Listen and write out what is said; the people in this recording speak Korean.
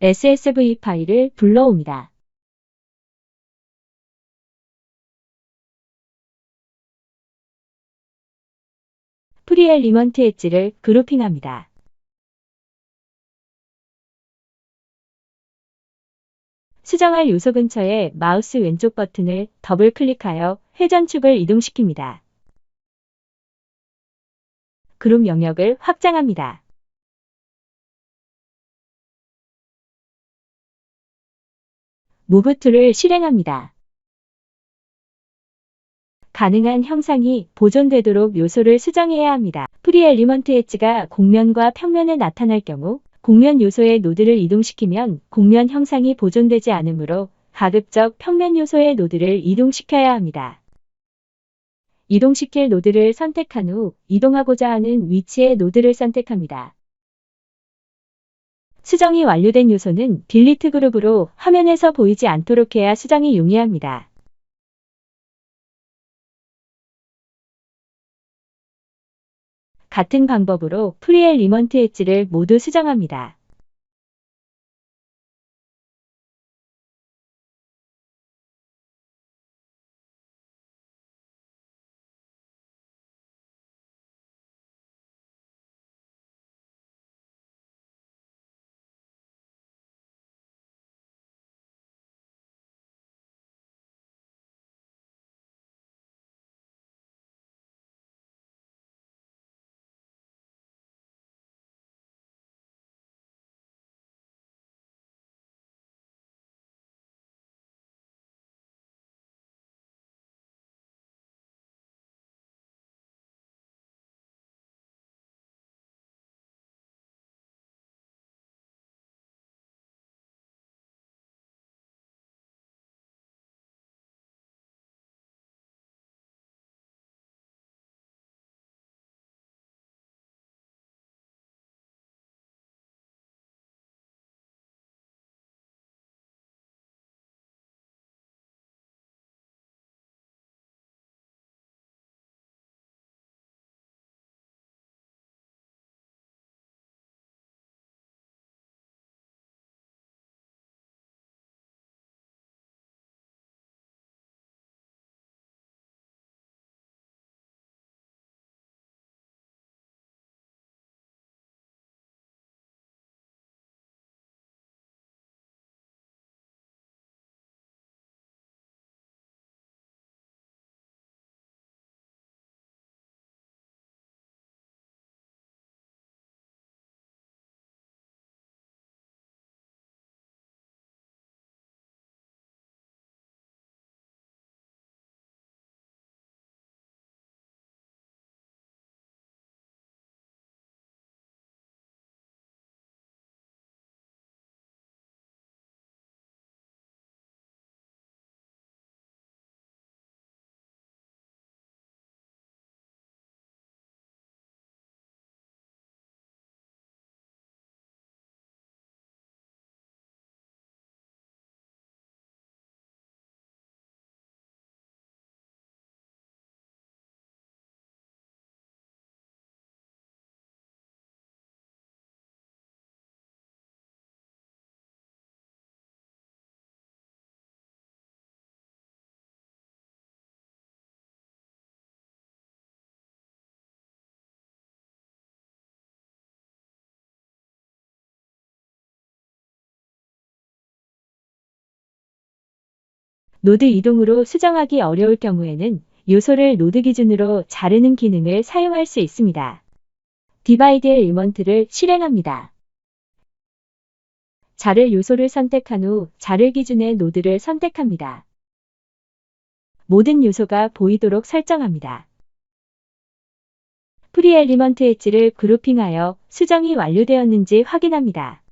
SSV 파일을 불러옵니다. 프리엘 리먼트 엣지를 그룹핑합니다. 수정할 요소 근처에 마우스 왼쪽 버튼을 더블 클릭하여 회전축을 이동시킵니다. 그룹 영역을 확장합니다. 무브 툴을 실행합니다. 가능한 형상이 보존되도록 요소를 수정해야 합니다. 프리 엘리먼트 엣지가 곡면과 평면에 나타날 경우 곡면 요소의 노드를 이동시키면 곡면 형상이 보존되지 않으므로 가급적 평면 요소의 노드를 이동시켜야 합니다. 이동시킬 노드를 선택한 후 이동하고자 하는 위치의 노드를 선택합니다. 수정이 완료된 요소는 딜리트 그룹으로 화면에서 보이지 않도록 해야 수정이 용이합니다. 같은 방법으로 프리엘 리먼트 엣지를 모두 수정합니다. 노드 이동으로 수정하기 어려울 경우에는 요소를 노드 기준으로 자르는 기능을 사용할 수 있습니다. 디바이드 엘리먼트를 실행합니다. 자를 요소를 선택한 후 자를 기준의 노드를 선택합니다. 모든 요소가 보이도록 설정합니다. 프리 엘리먼트 엣지를 그룹핑하여 수정이 완료되었는지 확인합니다.